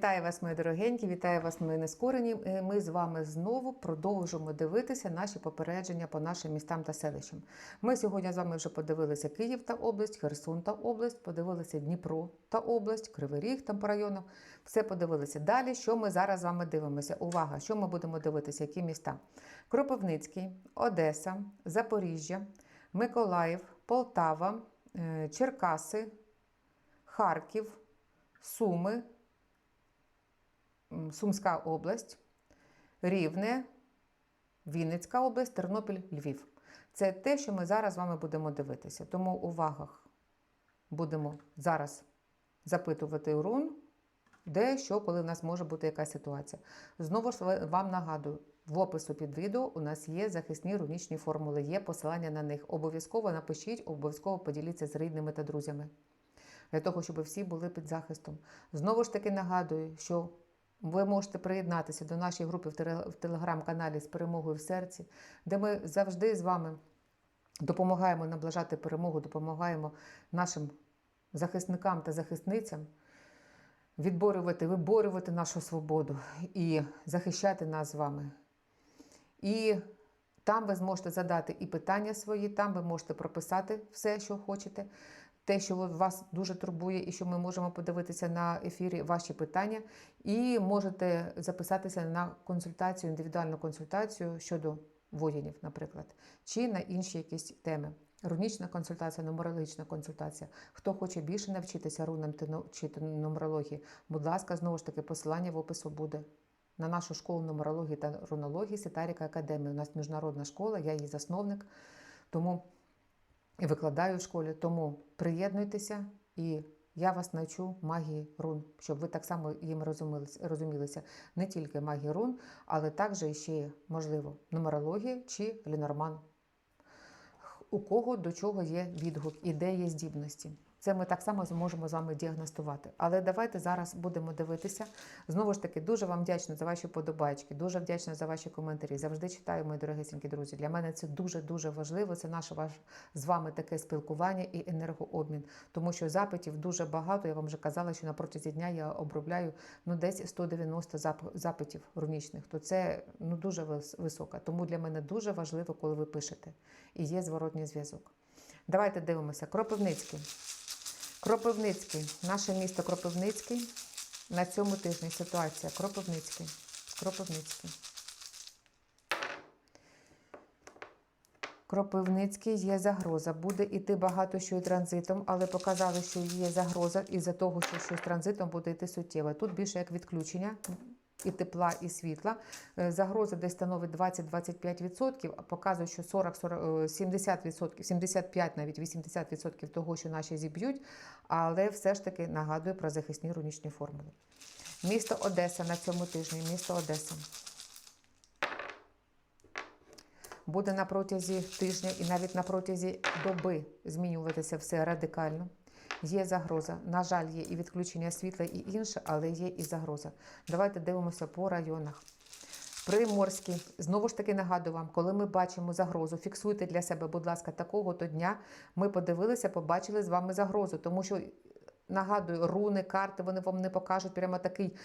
Вітаю вас, мої дорогенькі, вітаю вас, мої нескорені. Е, Ми з вами знову продовжимо дивитися наші попередження по нашим містам та селищам. Ми сьогодні з вами вже подивилися Київ та область, Херсон та область, подивилися Дніпро та область, Кривий Ріг там по районах. Все подивилися. Далі, що ми зараз з вами дивимося? Увага! Що ми будемо дивитися? Які міста? Кропивницький, Одеса, Запоріжжя, Миколаїв, Полтава, е, Черкаси, Харків, Суми. Сумська область, Рівне, Вінницька область, Тернопіль, Львів. Це те, що ми зараз з вами будемо дивитися. Тому у будемо зараз запитувати рун, де, що, коли в нас може бути якась ситуація. Знову ж вам нагадую, в опису під відео у нас є захисні рунічні формули, є посилання на них. Обов'язково напишіть, обов'язково поділіться з рідними та друзями для того, щоб всі були під захистом. Знову ж таки нагадую, що ви можете приєднатися до нашої групи в телеграм-каналі з перемогою в серці, де ми завжди з вами допомагаємо наближати перемогу, допомагаємо нашим захисникам та захисницям відборювати, виборювати нашу свободу і захищати нас з вами. І там ви зможете задати і питання свої, там ви можете прописати все, що хочете. Те, що вас дуже турбує, і що ми можемо подивитися на ефірі ваші питання, і можете записатися на консультацію, індивідуальну консультацію щодо воїнів, наприклад, чи на інші якісь теми. Рунічна консультація, нумерологічна консультація. Хто хоче більше навчитися рунам ну- чи нумерології, будь ласка, знову ж таки, посилання в опису буде на нашу школу нумерології та рунології Ситаріка Академія. У нас міжнародна школа, я її засновник. Тому і викладаю в школі. Тому приєднуйтеся і я вас навчу магії рун, щоб ви так само їм розумілися. Не тільки магії рун, але також ще, можливо, нумерологія чи Ленорман. У кого до чого є відгук і де є здібності. Це ми так само зможемо з вами діагностувати. Але давайте зараз будемо дивитися. Знову ж таки, дуже вам вдячна за ваші подобачки, дуже вдячна за ваші коментарі. Завжди читаю, мої дорогесенькі друзі. Для мене це дуже-дуже важливо. Це наше ваш, з вами таке спілкування і енергообмін. Тому що запитів дуже багато. Я вам вже казала, що на протязі дня я обробляю ну, десь 190 зап- запитів рунічних. То це ну, дуже вис- висока. Тому для мене дуже важливо, коли ви пишете. І є зворотній зв'язок. Давайте дивимося. Кропивницький. Кропивницький, наше місто Кропивницький. На цьому тижні ситуація. Кропивницький. Кропивницький. Кропивницький є загроза. Буде йти багато що і транзитом, але показали, що є загроза із-за того, що щось транзитом буде йти суттєво. Тут більше як відключення і тепла, і світла. Е, Загроза десь становить 20-25%, а показує, що 40-70%, 75% навіть 80% того, що наші зіб'ють, але все ж таки нагадує про захисні рунічні формули. Місто Одеса на цьому тижні. Місто Одеса. Буде на протязі тижня і навіть на протязі доби змінюватися все радикально. Є загроза. На жаль, є і відключення світла, і інше, але є і загроза. Давайте дивимося по районах. Приморський, знову ж таки нагадую вам, коли ми бачимо загрозу, фіксуйте для себе, будь ласка, такого то дня ми подивилися, побачили з вами загрозу. Тому що, нагадую, руни, карти, вони вам не покажуть прямо такий.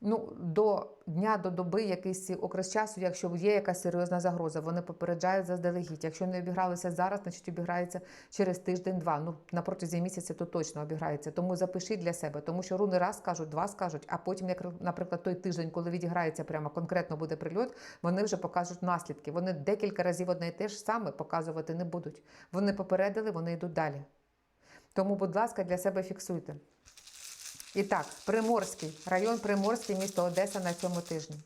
Ну, до дня, до доби якийсь окрес часу, якщо є якась серйозна загроза, вони попереджають заздалегідь. Якщо не обігралися зараз, значить обіграється через тиждень-два. Ну на протязі місяця то точно обіграється. Тому запишіть для себе, тому що руни раз скажуть, два скажуть, а потім, як наприклад, той тиждень, коли відіграється прямо конкретно буде прильот, вони вже покажуть наслідки. Вони декілька разів одне і те ж саме показувати не будуть. Вони попередили, вони йдуть далі. Тому, будь ласка, для себе фіксуйте. І так, Приморський, район Приморський, місто Одеса на цьому тижні.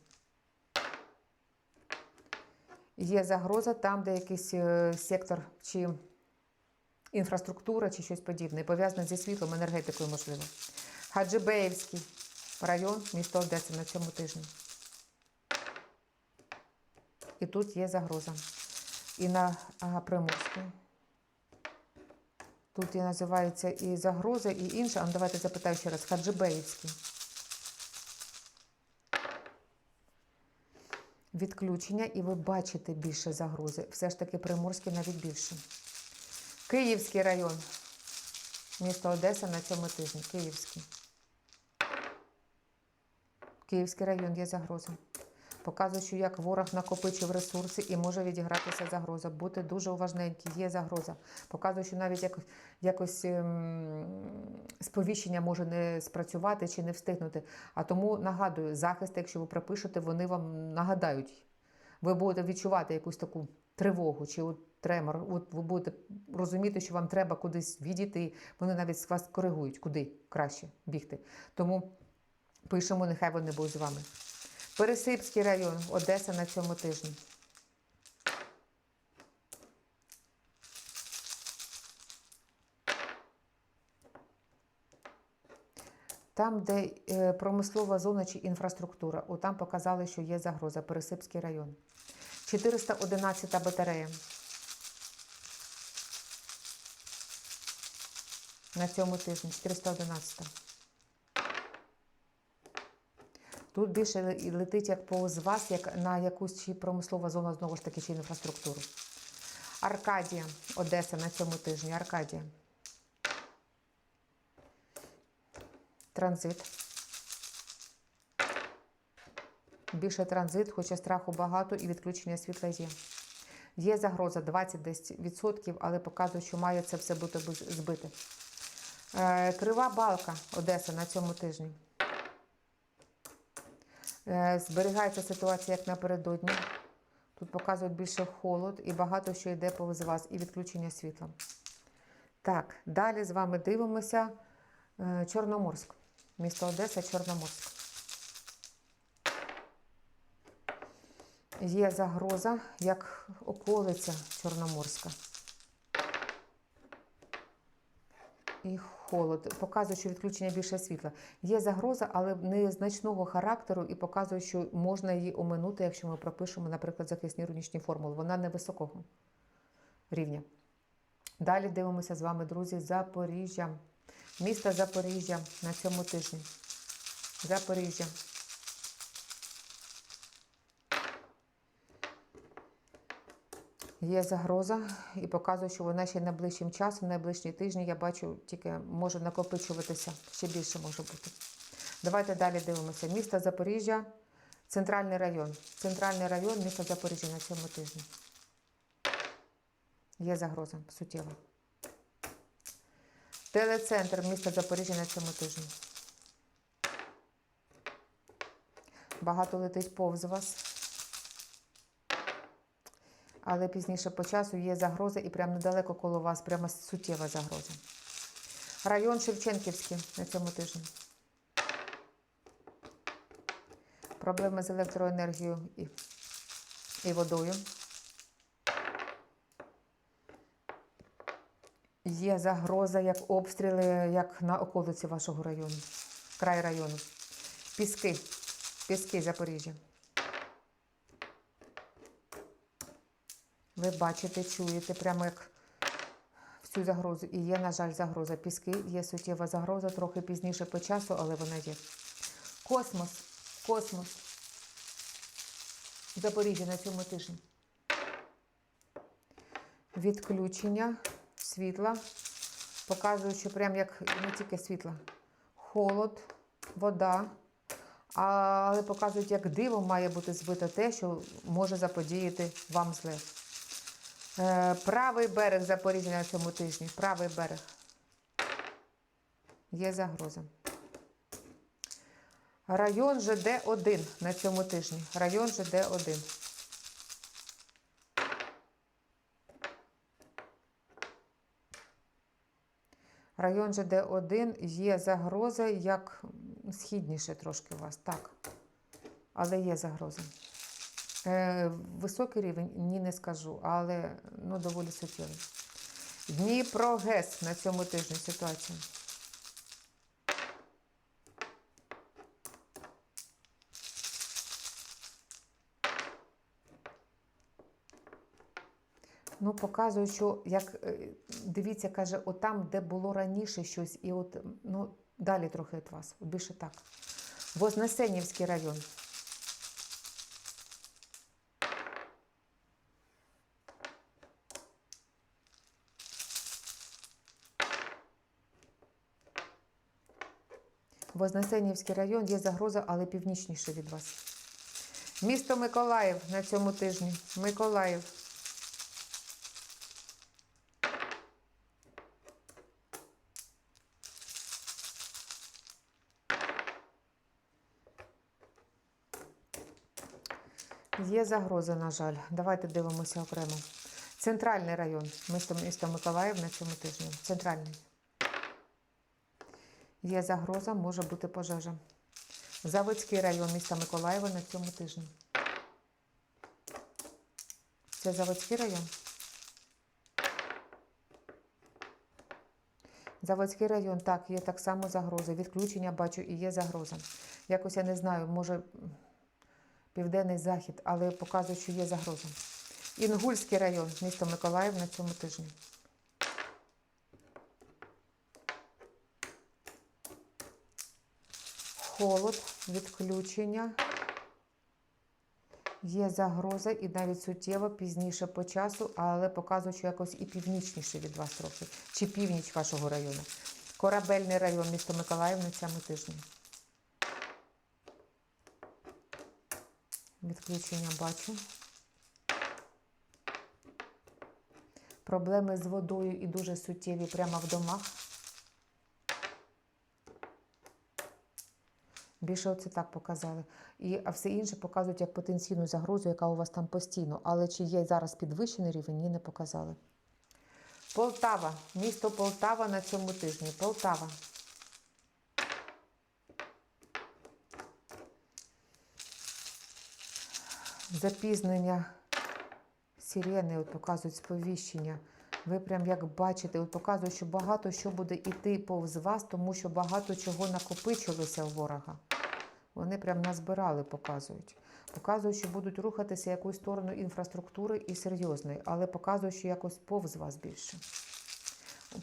Є загроза там, де якийсь е, сектор чи інфраструктура, чи щось подібне, пов'язане зі світлом, енергетикою, можливо. Хаджибеївський район, місто Одеса на цьому тижні. І тут є загроза. І на Приморській. Тут і називається і загроза, і інше. А ну, давайте запитаю ще раз. Хаджибеївський. Відключення, і ви бачите більше загрози. Все ж таки Приморський навіть більше. Київський район. Місто Одеса на цьому тижні. Київський. Київський район є загроза. Показує, що як ворог накопичив ресурси і може відігратися загроза. Бути дуже уважненькі, є загроза. Показує, що навіть якось, якось ем, сповіщення може не спрацювати чи не встигнути. А тому нагадую, захист, якщо ви пропишете, вони вам нагадають. Ви будете відчувати якусь таку тривогу чи от тремор. От ви будете розуміти, що вам треба кудись відійти. Вони навіть вас коригують, куди краще бігти. Тому пишемо, нехай вони будуть з вами. Пересипський район, Одеса на цьому тижні. Там, де е, промислова зона чи інфраструктура, от там показали, що є загроза. Пересипський район. 411 батарея. На цьому тижні 411. Тут більше ле- летить як повз вас, як на якусь чи промислова зона, знову ж таки, чи інфраструктуру. Аркадія, Одеса на цьому тижні. Аркадія. Транзит. Більше транзит, хоча страху багато і відключення світла є. Є загроза 20%, але показує, що має це все бути збите. Е, Крива балка Одеса на цьому тижні. Е, Зберігається ситуація як напередодні. Тут показують більше холод і багато що йде повз вас, і відключення світла. Так, далі з вами дивимося е, Чорноморськ. Місто Одеса, Чорноморськ. Є загроза, як околиця Чорноморська. І холод. Показує, що відключення більше світла. Є загроза, але незначного характеру і показує, що можна її оминути, якщо ми пропишемо, наприклад, захисні рунічні формули. Вона невисокого рівня. Далі дивимося з вами, друзі, Запоріжжя. Місто Запоріжжя на цьому тижні. Запоріжжя. Є загроза і показує, що вона ще найближчим часом, найближчі тижні, я бачу, тільки може накопичуватися, ще більше може бути. Давайте далі дивимося. Місто Запоріжжя, центральний район. Центральний район міста Запоріжжя на цьому тижні. Є загроза суттєва. Телецентр міста Запоріжжя на цьому тижні. Багато летить повз вас. Але пізніше по часу є загроза і прямо недалеко коло вас, прямо суттєва загроза. Район Шевченківський на цьому тижні. Проблеми з електроенергією і, і водою. Є загроза, як обстріли, як на околиці вашого району, край району. Піски. Піски Запоріжжя. Ви бачите, чуєте, прямо як всю загрозу. І є, на жаль, загроза. Піски, є суттєва загроза, трохи пізніше по часу, але вона є. Космос. Космос. Запоріжжя на цьому тижні. Відключення світла. Показує, що прям як не тільки світла. Холод, вода. Але показують, як диво має бути збито те, що може заподіяти вам зле. Е, Правий берег Запоріжжя на цьому тижні. Правий берег. Є загроза. Район ЖД-1 на цьому тижні. Район ЖД-1. Район ЖД-1 є загроза, як східніше трошки у вас, так. Але є загроза. Е, високий рівень, ні, не скажу, але ну, доволі суттєвий. Дніпро ГЕС на цьому тижні ситуація. Ну, показую, що як е, дивіться, каже, отам, де було раніше щось, і от ну, далі трохи від вас, більше так. Вознесенівський район. Вознесенівський район є загроза, але північніше від вас. Місто Миколаїв на цьому тижні. Миколаїв. Є загроза, на жаль. Давайте дивимося окремо. Центральний район, місто, місто Миколаїв на цьому тижні. Центральний. Є загроза, може бути пожежа. Заводський район міста Миколаєва на цьому тижні. Це Заводський район. Заводський район, так, є так само загроза. Відключення бачу і є загроза. Якось я не знаю, може південний захід, але показує, що є загроза. Інгульський район, місто Миколаїв на цьому тижні. Холод, відключення. Є загроза і навіть суттєво пізніше по часу, але показує, що якось і північніше від вас трохи, чи північ вашого району. Корабельний район, місто Миколаїв на цьому тижні. Відключення бачу. Проблеми з водою і дуже суттєві прямо в домах. Більше оце так показали. І, все інше показують як потенційну загрозу, яка у вас там постійно. Але чи є зараз підвищений рівень, ні, не показали. Полтава. Місто Полтава на цьому тижні. Полтава. Запізнення сирени, от показують сповіщення. Ви прям як бачите, от показують, що багато що буде йти повз вас, тому що багато чого накопичилося у ворога. Вони прям назбирали, показують. Показують, що будуть рухатися якусь сторону інфраструктури і серйозної, але показують, що якось повз вас більше.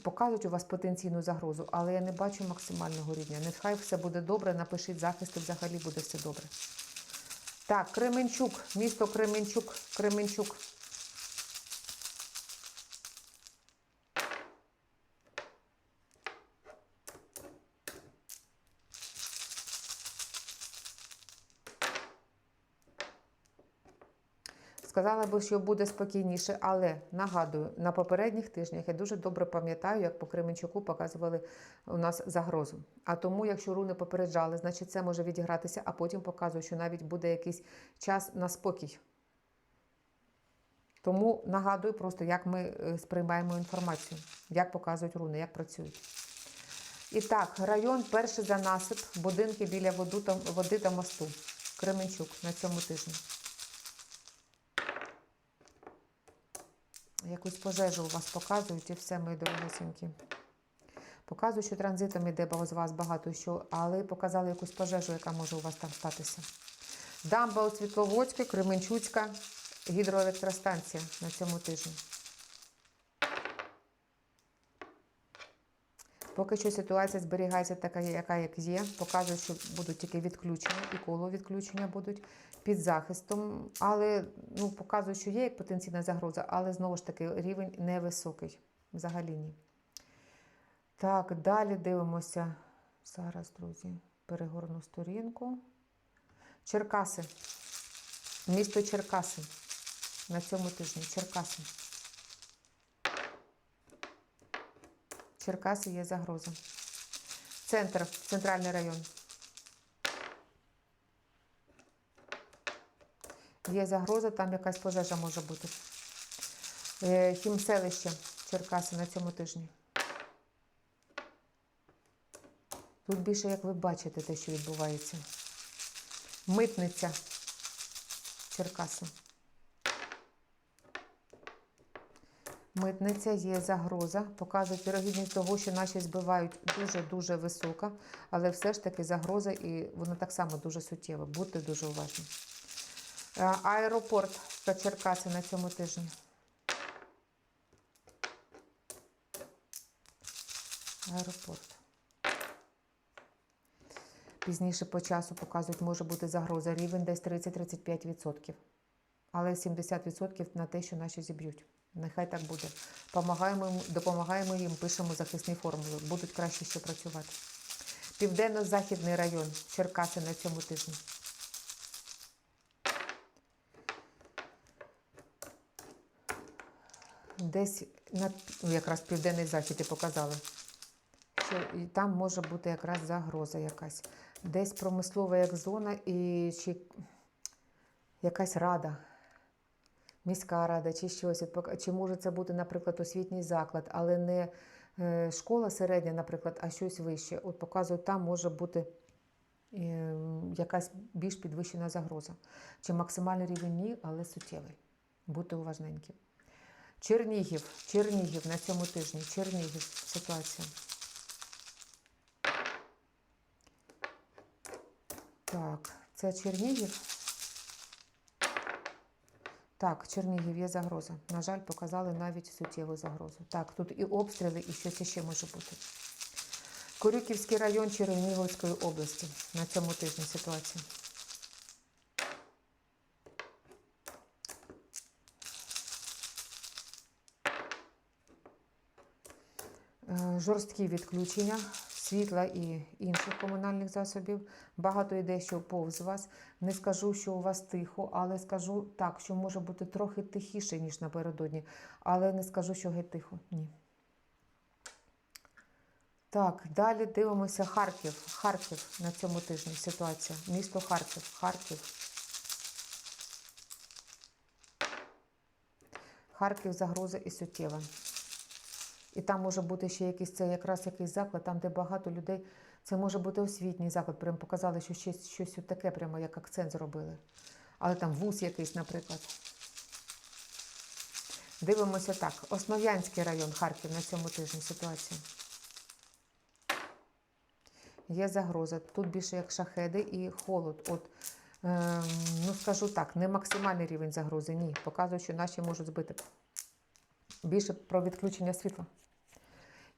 Показують у вас потенційну загрозу, але я не бачу максимального рівня. Нехай все буде добре, напишіть захист, і взагалі буде все добре. Так, Кременчук, місто Кременчук, Кременчук. Сказала би, що буде спокійніше, але нагадую, на попередніх тижнях я дуже добре пам'ятаю, як по Кременчуку показували у нас загрозу. А тому, якщо руни попереджали, значить це може відігратися, а потім показують, що навіть буде якийсь час на спокій. Тому нагадую просто, як ми е, сприймаємо інформацію, як показують руни, як працюють. І так, район перший за насип, будинки біля води та мосту. Кременчук на цьому тижні. Якусь пожежу у вас показують і все, мої дорогосенькі. Показують, що транзитом іде з вас багато що, але показали якусь пожежу, яка може у вас там статися. Дамба у Світловодській, Кременчуцька гідроелектростанція на цьому тижні. Поки що ситуація зберігається така, яка як є. Показує, що будуть тільки відключення, і коло відключення будуть під захистом. Але ну, показує, що є як потенційна загроза, але знову ж таки рівень невисокий. Взагалі ні. Так, далі дивимося. Зараз, друзі, перегорну сторінку. Черкаси. Місто Черкаси. На цьому тижні. Черкаси. Черкаси є загроза. Центр, центральний район. Є загроза, там якась пожежа може бути. Е, Хімселище Черкаси на цьому тижні. Тут більше, як ви бачите, те, що відбувається. Митниця Черкаси. Митниця є загроза. Показують вірогідність того, що наші збивають дуже-дуже висока, але все ж таки загроза і вона так само дуже суттєва. Будьте дуже уважні. Е, Аеропорт та Черкаси на цьому тижні. Аеропорт. Пізніше по часу показують, може бути загроза. Рівень десь 30-35%. Але 70% на те, що наші зіб'ють. Нехай так буде. Помагаємо, допомагаємо їм, пишемо захисні формули. Будуть краще ще працювати. Південно-західний район Черкаси на цьому тижні. Десь на ну, якраз південний захід і показали. Що там може бути якраз загроза якась. Десь промислова як зона і чи якась рада, міська рада, чи щось. Чи може це бути, наприклад, освітній заклад, але не е, школа середня, наприклад, а щось вище. От показують, там може бути е, якась більш підвищена загроза. Чи максимальний рівень ні, але суттєвий. Будьте уважненькі. Чернігів, Чернігів на цьому тижні. Чернігів ситуація. Так, це Чернігів. Так, Чернігів є загроза. На жаль, показали навіть суттєву загрозу. Так, тут і обстріли, і щось ще може бути. Корюківський район Чернігівської області на цьому тижні ситуація. Е, Жорсткі відключення світла і інших комунальних засобів. Багато йде, що повз вас. Не скажу, що у вас тихо, але скажу так, що може бути трохи тихіше, ніж напередодні. Але не скажу, що геть тихо. Ні. Так, далі дивимося Харків. Харків на цьому тижні ситуація. Місто Харків. Харків. Харків загроза і суттєва. І там може бути ще якийсь це якраз якийсь заклад, там, де багато людей. Це може бути освітній заклад. Прям показали, що щось, щось таке, прямо як акцент зробили. Але там вуз якийсь, наприклад. Дивимося так. Основ'янський район Харків на цьому тижні ситуація. Є загроза. Тут більше як шахеди і холод. От, ем, ну скажу так, не максимальний рівень загрози. Ні. Показує, що наші можуть збити. Більше про відключення світла.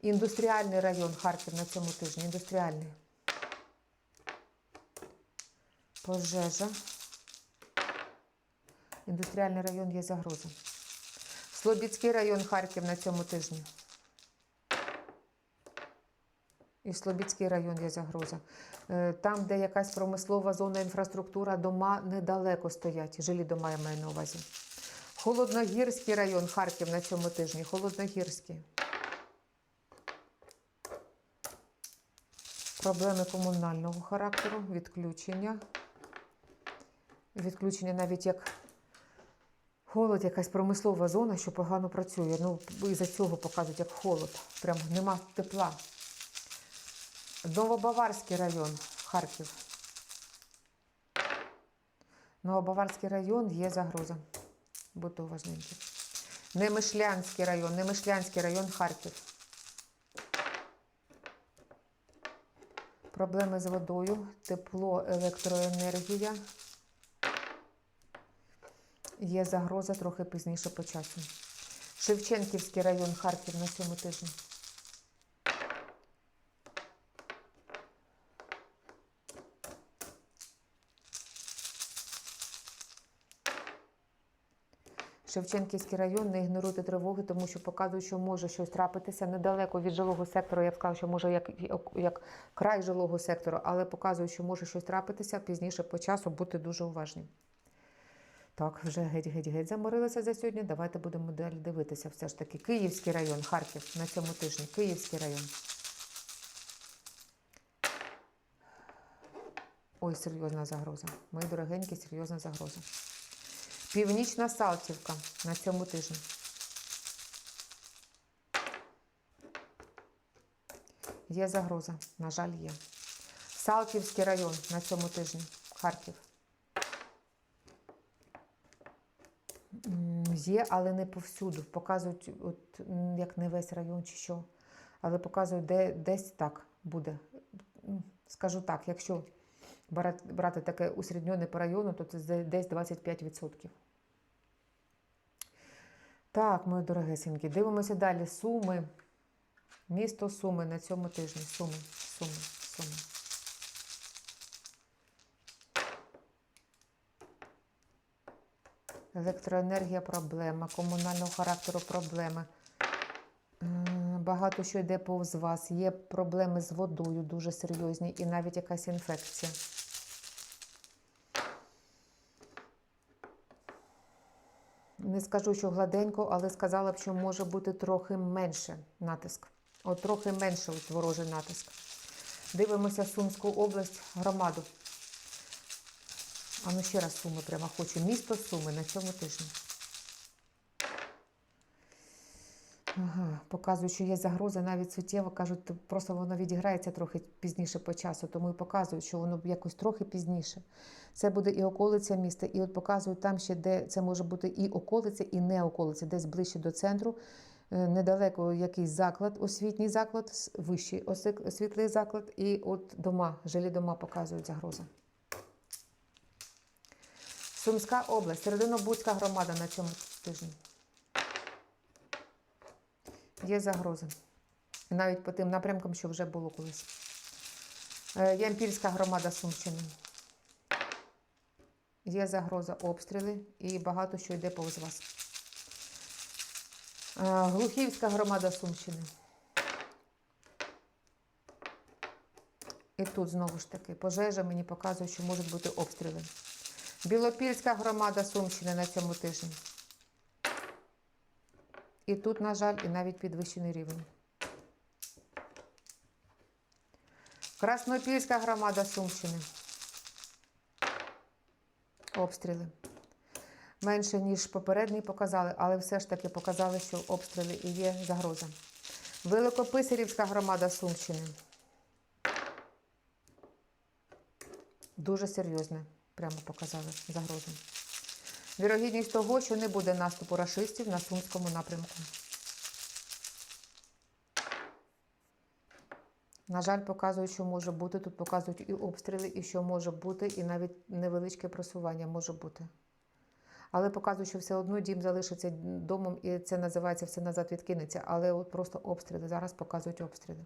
Індустріальний район Харків на цьому тижні. Індустріальний. Пожежа. Індустріальний район є загроза. Слобідський район Харків на цьому тижні. І Слобідський район є загроза. Е, Там, де якась промислова зона, інфраструктура, дома недалеко стоять. Жилі дома я маю на увазі. Холодногірський район Харків на цьому тижні. Холодногірський. Проблеми комунального характеру, відключення. Відключення навіть як холод, якась промислова зона, що погано працює. Ну, із-за цього показують як холод. Прям нема тепла. Новобаварський район Харків. Новобаварський район є загроза. Будьте уважненькі. Немишлянський район, Немишлянський район Харків. Проблеми з водою, тепло, електроенергія. Є загроза трохи пізніше по часу. Шевченківський район Харків на цьому тижні. Шевченківський район, не ігноруйте тривоги, тому що показують, що може щось трапитися недалеко від жилого сектору. Я б сказала, що може як, як край жилого сектору, але показують, що може щось трапитися пізніше по часу, бути дуже уважні. Так, вже геть-геть-геть заморилися за сьогодні. Давайте будемо далі дивитися. Все ж таки, Київський район, Харків на цьому тижні. Київський район. Ой, серйозна загроза. Мої дорогенькі, серйозна загроза. Північна Салтівка на цьому тижні. Є загроза, на жаль, є. Салтівський район на цьому тижні. Харків. Є, але не повсюду. Показують, от, як не весь район чи що. Але показують, де десь так буде. Скажу так, якщо брати, таке усередньоне по району, то це десь 25%. Так, мої дорогесенькі, дивимося далі. Суми. Місто Суми на цьому тижні. Суми, Суми, Суми. Електроенергія проблема, комунального характеру проблеми. Багато що йде повз вас. Є проблеми з водою дуже серйозні і навіть якась інфекція. Не скажу, що гладенько, але сказала б, що може бути трохи менше натиск. От трохи менше от ворожий натиск. Дивимося Сумську область, громаду. А ну ще раз Суми прямо хочу. Місто Суми на цьому тижні. Ага, показують, що є загроза навіть суттєво. Кажуть, просто воно відіграється трохи пізніше по часу, тому і показують, що воно якось трохи пізніше. Це буде і околиця міста, і от показують там ще, де це може бути і околиця, і не околиця, десь ближче до центру. Е, Недалеко якийсь заклад, освітній заклад, вищий освітлий заклад, і от дома, жилі дома показують загрозу. Сумська область, Серединобудська громада на цьому тижні. Є загроза. Навіть по тим напрямкам, що вже було колись. Е, Ямпільська громада Сумщини. Є загроза обстріли і багато що йде повз вас. Е, Глухівська громада Сумщини. І тут знову ж таки пожежа мені показує, що можуть бути обстріли. Білопільська громада Сумщини на цьому тижні. І тут, на жаль, і навіть підвищений рівень. Краснопільська громада Сумщини. Обстріли. Менше, ніж попередній показали, але все ж таки показали, що обстріли і є загроза. Великописарівська громада Сумщини. Дуже серйозне, прямо показали загрозу. Вірогідність того, що не буде наступу рашистів на Сумському напрямку. На жаль, показують, що може бути. Тут показують і обстріли, і що може бути, і навіть невеличке просування може бути. Але показують, що все одно дім залишиться домом, і це називається все назад відкинеться. Але от просто обстріли. Зараз показують обстріли.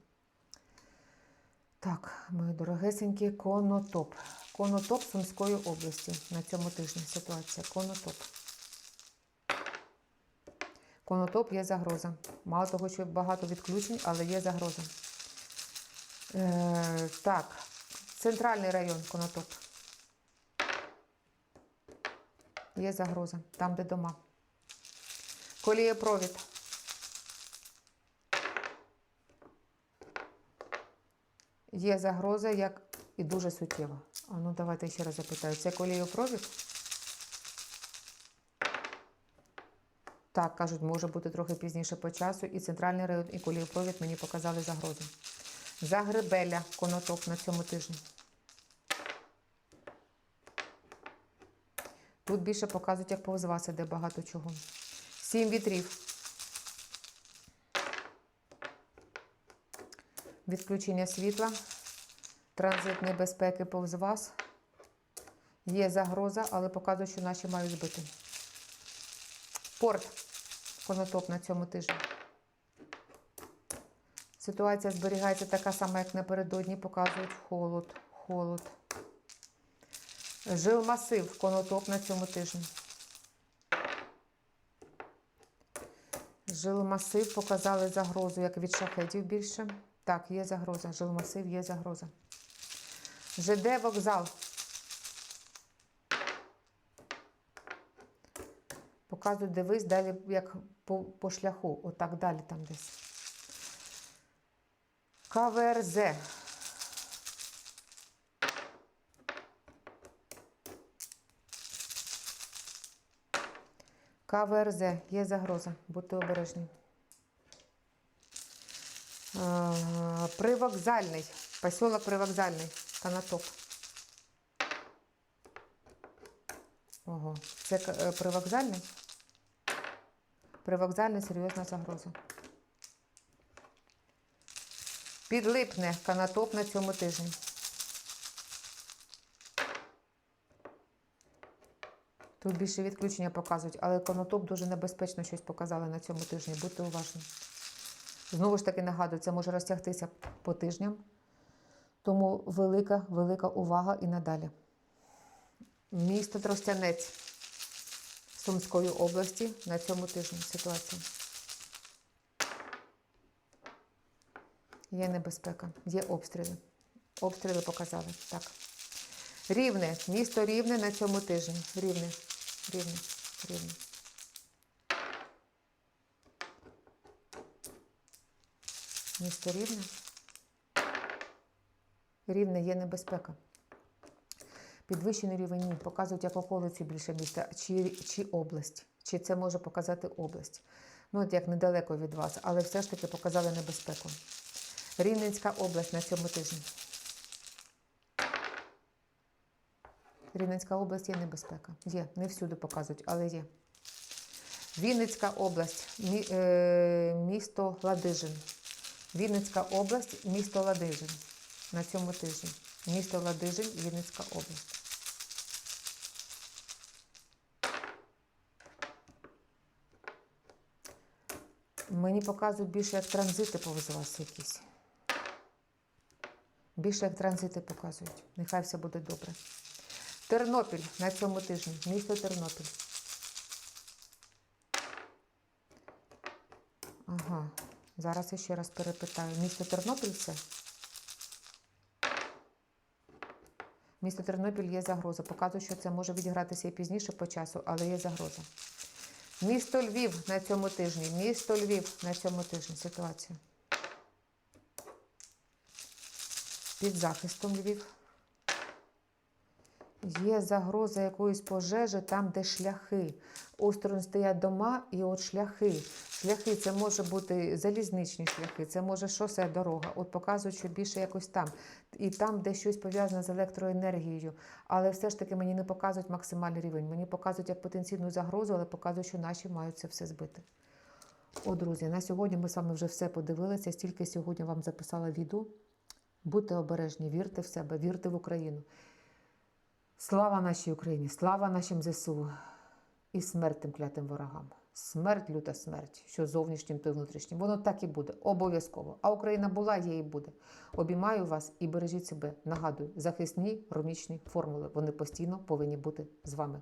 Так, мої дорогесенькі, конотоп. Конотоп Сумської області на цьому тижні ситуація. Конотоп. Конотоп є загроза. Мало того, що багато відключень, але є загроза. Е, так, центральний район Конотоп. Є загроза. Там, де дома. Колієпровід. Є загроза, як і дуже суттєва. А ну давайте ще раз запитаю. Це колієпровід? Так, кажуть, може бути трохи пізніше по часу. І центральний район, і колієпровід мені показали загрозу. Загребеля, конотоп на цьому тижні. Тут більше показують, як повз іде багато чого. Сім вітрів. Відключення світла, транзит небезпеки повз вас. Є загроза, але показують, що наші мають збити. Порт. Конотоп на цьому тижні. Ситуація зберігається така сама, як напередодні. Показують холод, холод. Жилмасив, конотоп на цьому тижні. Жилмасив показали загрозу, як від шахетів більше. Так, є загроза. Жилмасив є загроза. ЖД вокзал. Показують, дивись, далі як по, по шляху. Отак далі там десь. КВРЗ. КВРЗ. Є загроза. Будьте обережні. Е, Привокзальний. Поселок Привокзальний. Канатоп. Ого. Це е, привокзальний? Привокзальний серйозна загроза. Підлипне канатоп на цьому тижні. Тут більше відключення показують, але конотоп дуже небезпечно щось показали на цьому тижні. Будьте уважні. Знову ж таки нагадую, це може розтягтися по тижням. Тому велика, велика увага і надалі. Місто Тростянець Сумської області на цьому тижні ситуація. Є небезпека, є обстріли. Обстріли показали. Так. Рівне. Місто рівне на цьому тижні. Рівне. Рівне. Рівне. Місто рівне. Рівне є небезпека. Підвищений рівень. Показують як околиці більше міста, чи, чи область. Чи це може показати область. Ну, от як недалеко від вас, але все ж таки показали небезпеку. Рівненська область на цьому тижні. Рівненська область є небезпека. Є, не всюди показують, але є. Вінницька область, е, місто Ладижин. Вінницька область, місто Ладижин. На цьому тижні. Місто Ладижин, Вінницька область. Мені показують більше як транзити повз якісь. Більше як транзити показують. Нехай все буде добре. Тернопіль на цьому тижні. Місто Тернопіль. Ага. Зараз я ще раз перепитаю. Місто Тернопіль це? Місто Тернопіль є загроза. Показую, що це може відігратися і пізніше по часу, але є загроза. Місто Львів на цьому тижні. Місто Львів на цьому тижні. Ситуація. Під захистом Львів. Є загроза якоїсь пожежі там, де шляхи. Осторонь стоять дома і от шляхи. Шляхи це може бути залізничні шляхи, це може шосе, дорога. От показують, що більше якось там. І там, де щось пов'язане з електроенергією. Але все ж таки мені не показують максимальний рівень. Мені показують як потенційну загрозу, але показують, що наші мають це все збити. О, друзі, на сьогодні ми з вами вже все подивилися. Стільки сьогодні вам записала відео. Будьте обережні, вірте в себе, вірте в Україну. Слава нашій Україні, слава нашим ЗСУ і смерть тим клятим ворогам. Смерть, люта смерть, що зовнішнім, то й внутрішнім. Воно так і буде, обов'язково. А Україна була, є і буде. Обіймаю вас і бережіть себе. Нагадую, захисні ромічні формули. Вони постійно повинні бути з вами.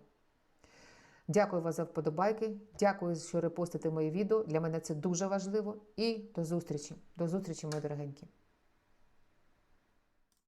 Дякую вас за вподобайки. Дякую, що репостите мої відео. Для мене це дуже важливо. І до зустрічі. До зустрічі, мої дорогенькі.